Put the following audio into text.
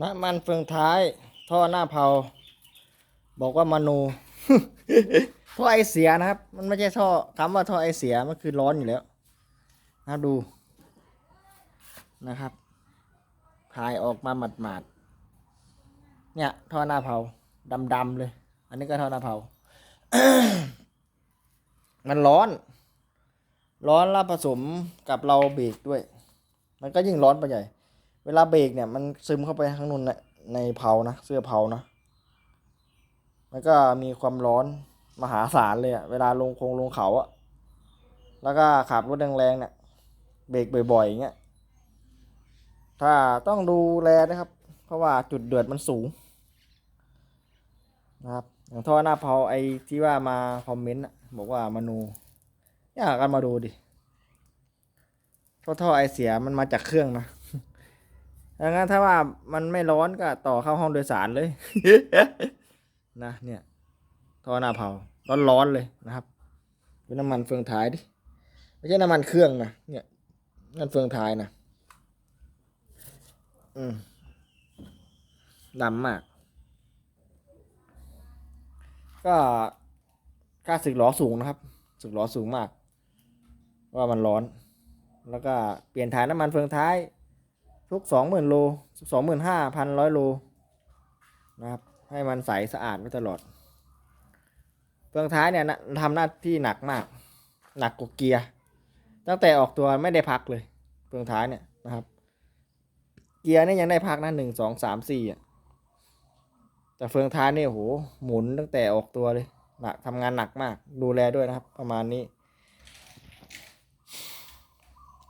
น้ำมันเฟืองท้าย ท่อหน้าเผา บอกว่ามาโนท่อไอเสียนะครับ มันไม่ใช่ท่อคำว่าท่อไอเสียมันคือร้อนอยู่แล้วนะดูนะครับถ่ายออกมาหมาดๆเนี่ยท่อหน้าเผาดำๆเลย อันนี้ก็ท่อหน้าเผา มันร้อน ร้อนแล้วผสมกับเราเบรกด้วย มันก็ยิ่งร้อนไปใหญ่ เวลาเบรกเนี่ยมันซึมเข้าไปข้างนุ่นในในเผานะเสื้อเผานะมันก็มีความร้อนมหาศาลเลยอะเวลาลงคงลงเขาอะแล้วก็ขับรถแรงๆเนี่ยเบรกบ่อยๆอย่างเงี้ยถ้าต้องดูแลนะครับ เพราะว่าจุดเดือดมันสูงนะครับอย่างท่อหน้าเผาไอ้ที่ว่ามาคอมเมนต์บอกว่ามนูอยากกันมาดูดิเพราะท่อไอเสียมันมาจากเครื่องนะ ดังนั้นถ้าว่ามันไม่ร้อนก็ต่อเข้าห้องโดยสารเลยนะเนี่ยท่อหน้าเผาร้อนๆเลยนะครับดูน้ำมันเฟืองท้ายดิไม่ใช่น้ำมันเครื่องนะเนี่ยนั่นเฟืองท้ายนะอืมดำมาก ก็ค่าสึกหลอสูงนะครับ สึกหลอสูงมาก ว่ามันร้อน แล้วก็เปลี่ยนถ่ายน้ำมันเฟืองท้าย ทุกสองหมื่นโลสองหมื่นห้าพันร้อยโลนะครับ ให้มันใสสะอาดไว้ตลอดเฟืองท้ายเนี่ยนะทำหน้าที่หนักมาก หนักกว่าเกียร์ ตั้งแต่ออกตัวไม่ได้พักเลยเฟืองท้ายเนี่ยนะครับ เกียร์เนี่ยยังได้พักนะหนึ่งสองสามสี่อะแต่เฟืองท้ายเนี่ยโหหมุนตั้งแต่ออกตัวเลยหนักทำงานหนักมากดูแลด้วยนะครับ ประมาณนี้